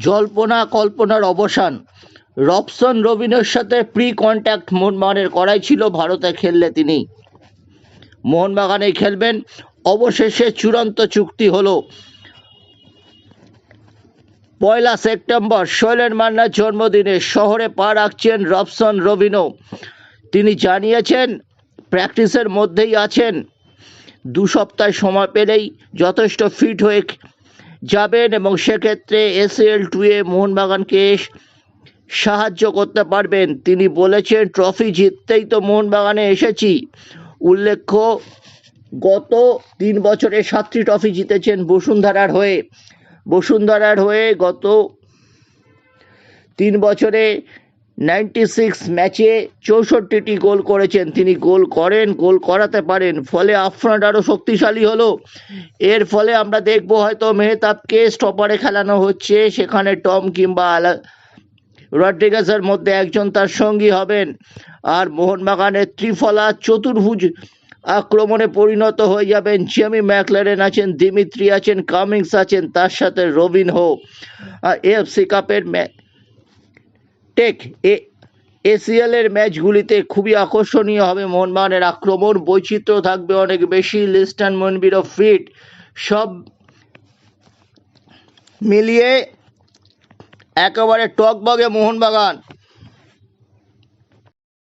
জল্পনা কল্পনার অবসান। রবসন রবিনের সাথে প্রি কন্ট্যাক্ট মোহনবাগানের করাই ছিল ভারতে খেললে তিনি। মোহনবাগানে খেলবেন। অবশেষে চূড়ান্ত চুক্তি হলো পয়লা সেপ্টেম্বর, শৈলেন মান্নার জন্মদিনে শহরে পা রাখছেন রবসন রবিনো তিনি জানিয়েছেন, প্র্যাকটিসের মধ্যেই আছেন। দু সপ্তাহ সময় পেলেই যথেষ্ট ফিট হয়ে যাবেন এবং সেক্ষেত্রে এস এসএল টুয়ে মোহনবাগানকে সাহায্য করতে পারবেন। তিনি বলেছেন, ট্রফি জিততেই তো মোহনবাগানে এসেছি। উল্লেখ্য, গত তিন বছরে সাতটি ট্রফি জিতেছেন বসুন্ধরার হয়ে। বসুন্ধরার হয়ে গত তিন বছরে নাইনটি সিক্স ম্যাচে চৌষট্টিটি গোল করেছেন। তিনি গোল করেন, গোল করাতে পারেন। ফলে আফ্রন্ট আরও শক্তিশালী হলো। এর ফলে আমরা দেখব হয়তো মেহতাবকে স্টপারে খেলানো হচ্ছে। সেখানে টম কিংবা আলা রড্রিগাসের মধ্যে একজন তার সঙ্গী হবেন। আর মোহনবাগানের ত্রিফলা চতুর্ভুজ আক্রমণে পরিণত হয়ে যাবেন। জেমি ম্যাকলারেন আছেন দিমিত্রি আছেন কামিংস আছেন, তার সাথে রবিন হো আর এফসি কাপের ম্যা টেক এ, এসিএলের ম্যাচগুলিতে খুবই আকর্ষণীয় হবে মোহনবাগানের আক্রমণ। বৈচিত্র্য থাকবে অনেক বেশি। লিস্টান মনবিরও ফিট। সব মিলিয়ে একেবারে টকবগে মোহনবাগান।